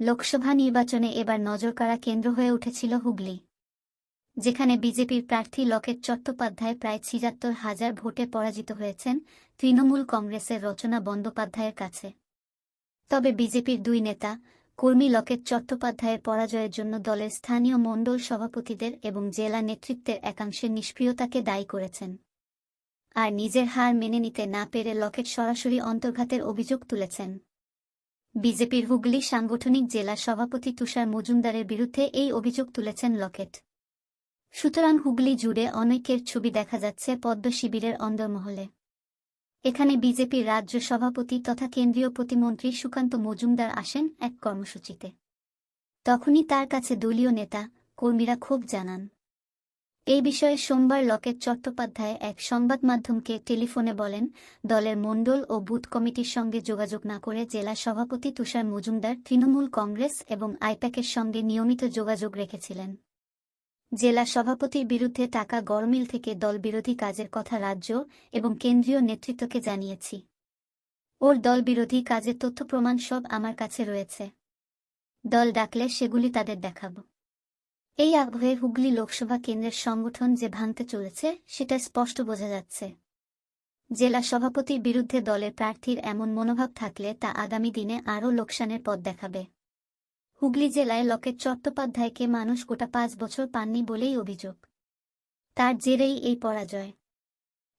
লোকসভা নির্বাচনে এবার নজরকাড়া কেন্দ্র হয়ে উঠেছিল হুগলি, যেখানে বিজেপির প্রার্থী লকেট চট্টোপাধ্যায় প্রায় ছিয়াত্তর হাজার ভোটে পরাজিত হয়েছেন তৃণমূল কংগ্রেসের রচনা বন্দ্যোপাধ্যায়ের কাছে। তবে বিজেপির দুই নেতা, কর্মী লকেট চট্টোপাধ্যায়ের পরাজয়ের জন্য দলের স্থানীয় মণ্ডল সভাপতিদের এবং জেলা নেতৃত্বের একাংশের নিষ্ক্রিয়তাকে দায়ী করেছেন। আর নিজের হার মেনে নিতে না পেরে লকেট সরাসরি অন্তর্ঘাতের অভিযোগ তুলেছেন। বিজেপির হুগলি সাংগঠনিক জেলা সভাপতি তুষার মজুমদারের বিরুদ্ধে এই অভিযোগ তুলেছেন লকেট। সুতরাং হুগলি জুড়ে অনেকের ছবি দেখা যাচ্ছে পদ্ম শিবিরের অন্দরমহলে। এখানে বিজেপির রাজ্য সভাপতি তথা কেন্দ্রীয় প্রতিমন্ত্রী সুকান্ত মজুমদার আসেন এক কর্মসূচিতে। তখনই তার কাছে দলীয় নেতা, কর্মীরা ক্ষোভ জানান। এই বিষয়ে সোমবার লকেট চট্টোপাধ্যায় এক সংবাদ মাধ্যমকে টেলিফোনে বলেন, দলের মণ্ডল ও বুথ কমিটির সঙ্গে যোগাযোগ না করে জেলা সভাপতি তুষার মজুমদার তৃণমূল কংগ্রেস এবং আইপ্যাকের সঙ্গে নিয়মিত যোগাযোগ রেখেছিলেন। জেলা সভাপতির বিরুদ্ধে টাকা গরমিল থেকে দল বিরোধী কাজের কথা রাজ্য এবং কেন্দ্রীয় নেতৃত্বকে জানিয়েছি। ওর দল বিরোধী কাজের তথ্য প্রমাণ সব আমার কাছে রয়েছে। দল ডাকলে সেগুলি তাদের দেখাব। এই আবহে হুগলি লোকসভা কেন্দ্রের সংগঠন যে ভাঙতে চলেছে, সেটা স্পষ্ট বোঝা যাচ্ছে। জেলা সভাপতির বিরুদ্ধে দলের প্রার্থীর এমন মনোভাব থাকলে তা আগামী দিনে আরও লোকসানের পথ দেখাবে। হুগলি জেলায় লকেট চট্টোপাধ্যায়কে মানুষ গোটা পাঁচ বছর পাননি বলেই অভিযোগ। তার জেরেই এই পরাজয়।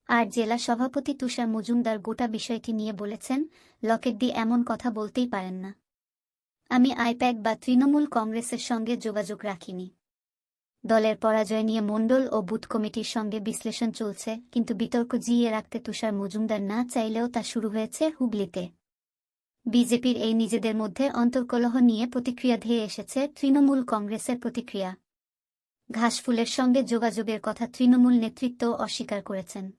আর জেলা সভাপতি তুষার মজুমদার গোটা বিষয়টি নিয়ে বলেছেন, লকেট দি এমন কথা বলতেই পারেন না। আমি আইপ্যাক বা তৃণমূল কংগ্রেসের সঙ্গে যোগাযোগ রাখিনি। দলের পরাজয় নিয়ে মণ্ডল ও বুথ কমিটির সঙ্গে বিশ্লেষণ চলছে, কিন্তু বিতর্ক জিয়ে রাখতে তুষার মজুমদার না চাইলেও তা শুরু হয়েছে হুগলিতে। বিজেপির এই নিজেদের মধ্যে অন্তর্কলহ নিয়ে প্রতিক্রিয়া ধেয়ে এসেছে তৃণমূল কংগ্রেসের প্রতিক্রিয়া। ঘাসফুলের সঙ্গে যোগাযোগের কথা তৃণমূল নেতৃত্ব অস্বীকার করেছেন।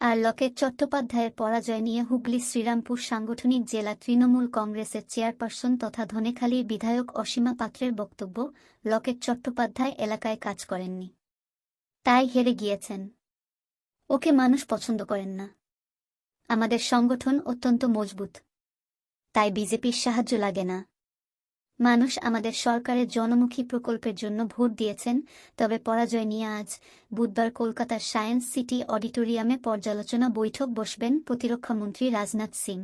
আর লকেট চট্টোপাধ্যায়ের পরাজয় নিয়ে হুগলি শ্রীরামপুর সাংগঠনিক জেলা তৃণমূল কংগ্রেসের চেয়ারপারসন তথা ধনেখালীর বিধায়ক অসীমা পাত্রের বক্তব্য লকেট চট্টোপাধ্যায় এলাকায় কাজ করেননি। তাই হেরে গিয়েছেন। ওকে মানুষ পছন্দ করেন না। আমাদের সংগঠন অত্যন্ত মজবুত। তাই বিজেপির সাহায্য লাগে না। মানুষ আমাদের সরকারের জনমুখী প্রকল্পের জন্য ভোট দিয়েছেন, তবে পরাজয় নিয়ে আজ বুধবার কলকাতার সায়েন্স সিটি অডিটোরিয়ামে পর্যালোচনা বৈঠক বসবেন প্রতিরক্ষামন্ত্রী রাজনাথ সিং।